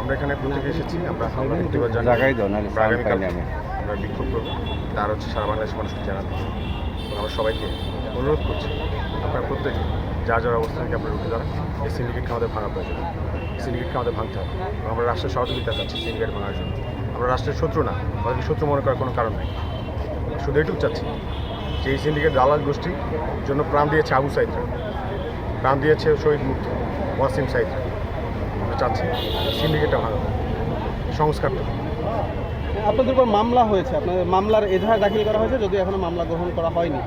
আমরা এখানে প্রত্যেকে এসেছি আমরা হামলা প্রতিবাদ জানাই জায়গায় দাও নাহলে আমরা sound আগামীকাল পাইনি আমি। আমরা বিক্ষোভ করব। তার হচ্ছে সারা বাংলাদেশের মানুষকে জানাতে আমরা সবাইকে অনুরোধ করছি আপনারা প্রত্যেকে যা যার অবস্থানকে আপনারা উঠে দাঁড়ান। এই সিন্ডিকেটকে আমাদের ভাঙা প্রয়োজন। সিন্ডিকেটকে আমাদের ভাঙতে হবে। এবং আমরা রাষ্ট্রের সহযোগিতা চাচ্ছি সিন্ডিকেট ভাঙার জন্য। আমরা রাষ্ট্রের শত্রু না আমাদেরকে শত্রু মনে করার কোনো কারণ নেই। শুধু এটুকু চাচ্ছি যে এই সিন্ডিকেট দালাল গোষ্ঠীর জন্য প্রাণ দিয়েছে আবু সাইদরা। প্রাণ দিয়েছে শহীদ মুক্তি। ওয়াসিম সাইদরা আমরা চাচ্ছি। সিন্ডিকেটটা হোক, সংস্কারটা। আপনাদের উপর মামলা হয়েছে। আপনাদের মামলার এজাহার দাখিল করা হয়েছে যদিও এখনও মামলা গ্রহণ করা হয়নি।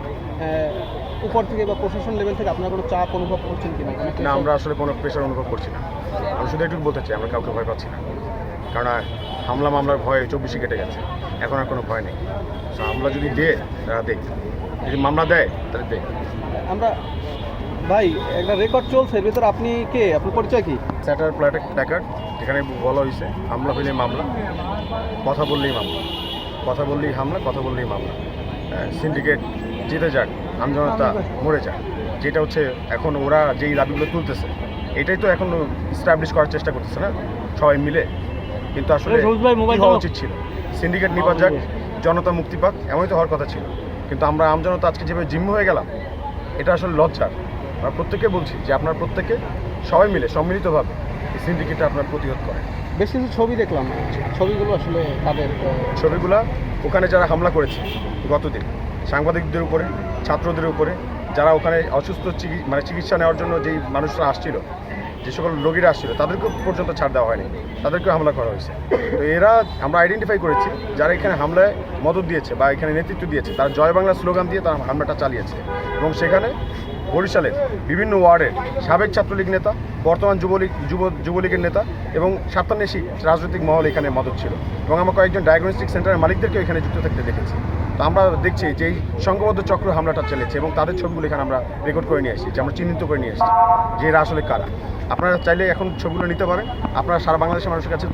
উপর থেকে বা প্রশাসন লেভেল থেকে আপনারা কোনো চাপ অনুভব করছেন কিনা? না আমরা আসলে কোনো প্রেশার অনুভব করছি না। আমি শুধু একটু বলতে চাই আমরা কাউকে ভয় পাচ্ছি না। কারণ হামলা মামলার ভয় চব্বিশে কেটে গেছে। এখন আর কোনো ভয় নেই। হামলা যদি দেয় তারা দেখ যদি মামলা দেয় তাহলে দেখ আমরা ভাই একটা রেকর্ড চলছে এর ভিতরে আপনি কে? আপনার পরিচয় কি? স্যাটার প্ল্যাটার প্ল্যাকার্ড যেখানে বলা হয়েছে হামলা হইলে মামলা কথা বললেই মামলা কথা বললেই হামলা কথা বললেই মামলা। সিন্ডিকেট জিতে যাক আমজনতা মরে যাক যেটা হচ্ছে এখন ওরা যেই দাবিগুলো তুলতেছে এটাই তো এখন স্টাবলিশ করার চেষ্টা করতেছে না সবাই মিলে। কিন্তু আসলে হওয়া উচিত ছিল? সিন্ডিকেট নিপাত যাক জনতা মুক্তি পাক এমনই তো হওয়ার কথা ছিল। কিন্তু আমরা আমজনতা আজকে যেভাবে জিম্ম হয়ে গেলাম এটা আসলে লজ্জার। আমরা প্রত্যেকে বলছি যে আপনার প্রত্যেকে সবাই মিলে সম্মিলিতভাবে এই সিন্ডিকেটটা আপনার প্রতিহত করে। বেশ কিছু ছবি দেখলাম ছবিগুলো আসলে তাদের ছবিগুলা ওখানে যারা হামলা করেছে গতদিন সাংবাদিকদের উপরে ছাত্রদের উপরে যারা ওখানে অসুস্থ চিকি- মানে চিকিৎসা নেওয়ার জন্য যেই মানুষরা আসছিল যে সকল রোগীরা আসছিল, তাদেরকেও পর্যন্ত ছাড় দেওয়া হয়নি। তাদেরকেও হামলা করা হয়েছে। তো এরা আমরা আইডেন্টিফাই করেছি, যারা এখানে হামলায় মদত দিয়েছে বা এখানে নেতৃত্ব দিয়েছে, তারা জয় বাংলা স্লোগান দিয়ে তারা হামলাটা চালিয়েছে। এবং সেখানে বরিশালের বিভিন্ন ওয়ার্ডের সাবেক ছাত্রলীগ নেতা, বর্তমান যুবলীগ, যুব, যুবলীগের নেতা এবং স্বার্থান্বেষী রাজনৈতিক মহল এখানে মদত ছিল। এবং আমরা কয়েকজন ডায়াগনস্টিক সেন্টারের মালিকদেরকেও এখানে যুক্ত থাকতে দেখেছি। তো আমরা দেখছি যে এই সংঘবদ্ধ চক্র হামলাটা চলেছে এবং তাদের ছবিগুলো এখানে আমরা রেকর্ড করে নিয়ে এসেছি, যে আমরা চিহ্নিত করে নিয়ে এসেছি যে এরা আসলে কারা। আপনারা চাইলে এখন ছবিগুলো নিতে পারেন। আপনারা সারা বাংলাদেশের মানুষের কাছে